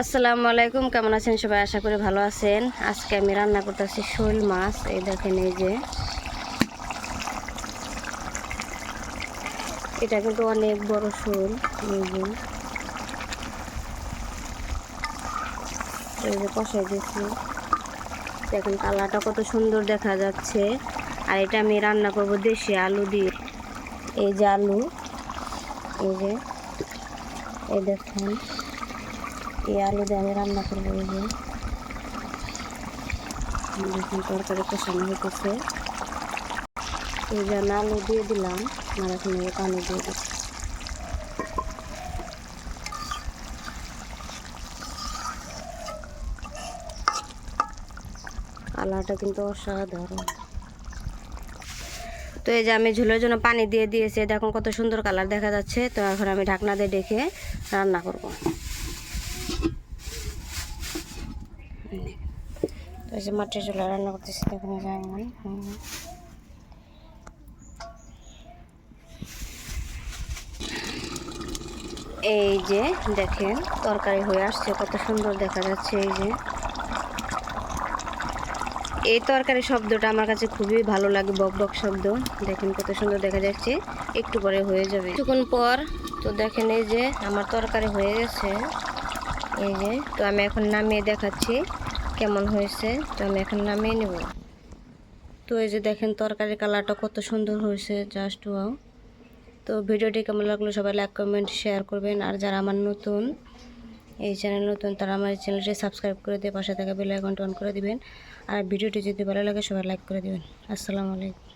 আসসালামু আলাইকুম, কেমন আছেন সবাই? আশা করি ভালো আছেন। আজকে আমি রান্না করতেছি শোল মাছ। এই দেখেন এই যে। এটা কিন্তু অনেক বড় শোল, এই যে। কষাই দিয়েছি দেখেন কালারটা কত সুন্দর দেখা যাচ্ছে। আর এটা আমি রান্না করব দেশি আলু দিয়ে। এই যে আলু। এই যে। এই দেখেন। এই আলু দিয়ে আমি রান্না করব এই যে। দেখুন, তরকারি কষানো হইতেছে। এই যে আমি আলু দিয়ে দিলাম, আর এখন পানি দিয়ে দিচ্ছি। আলাটা কিন্তু অসাধারণ। তো এই যে আমি ঝোলের জন্য পানি দিয়ে দিয়েছি, দেখুন কত সুন্দর কালার দেখা যাচ্ছে। তো এখন আমি ঢাকনা দিয়ে ডেকে রান্না করব। তো এই যে রান্না করতেছি, দেখুন এই যে দেখেন, তরকারি হয়ে আসছে, কত সুন্দর দেখা যাচ্ছে এই যে। এই তরকারি শব্দটা আমার কাছে খুবই ভালো লাগে, বক বক শব্দ। দেখেন কত সুন্দর দেখা যাচ্ছে, একটু পরে হয়ে যাবে। কিছুক্ষণ পর, তো দেখেন এই যে আমার তরকারি হয়ে গেছে। এই যে, তো আমি এখন নামিয়ে দেখাচ্ছি। কেমন হয়েছে, তো আমি এখন নামিয়ে নেব। তো এই যে দেখেন তরকারির কালারটা কত সুন্দর হয়েছে জাস্ট ওয়াও তো ভিডিওটি কেমন লাগল সবাই লাইক, কমেন্ট শেয়ার করবেন। আর যারা আমার নতুন, এই চ্যানেল নতুন, তারা আমার চ্যানেলটি সাবস্ক্রাইব করে দিয়ে পাশে থাকা বেল আইকনটা অন করে দিবেন। আর ভিডিওটি যদি ভালো লাগে সবাই লাইক করে দিবেন। আসসালামু আলাইকুম।